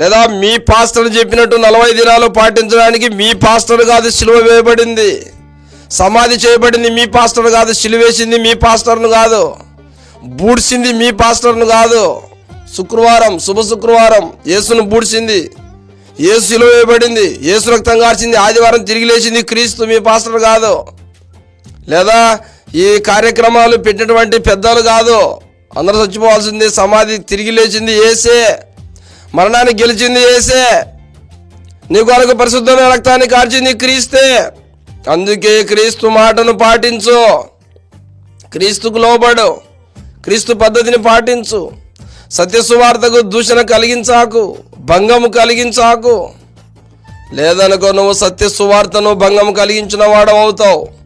లేదా మీ పాస్టర్ చెప్పినట్టు నలభై దినాలు పాటించడానికి మీ పాస్టర్ కాదు సిలువ వేయబడింది. సమాధి చేయబడింది మీ పాస్టర్ కాదు సిలువేసింది మీ పాస్టర్ను కాదు. బూడ్చింది మీ పాస్టర్ను కాదు. శుక్రవారం శుభ శుక్రవారం యేసును బూడ్చింది యేసు సిలువ వేయబడింది యేసు రక్తం కార్చింది ఆదివారం తిరిగి లేచింది క్రీస్తు మీ పాస్టర్ కాదు. లేదా ఈ కార్యక్రమాలు పెట్టినటువంటి పెద్దలు కాదు. అందరూ చచ్చిపోవాల్సింది సమాధి తిరిగి లేచింది ఏసే మరణాన్ని గెలిచింది ఏసే నీ కొరకు పరిశుద్ధమైన రక్తాన్ని కార్చింది క్రీస్తే. అందుకే క్రీస్తు మాటను పాటించు. క్రీస్తుకు లోబడు. క్రీస్తు పద్ధతిని పాటించు. సత్యసువార్తకు దూషణ కలిగించాకు. భంగము కలిగించాకు. లేదనుకో నువ్వు సత్య భంగము కలిగించిన వాడవు అవుతావు.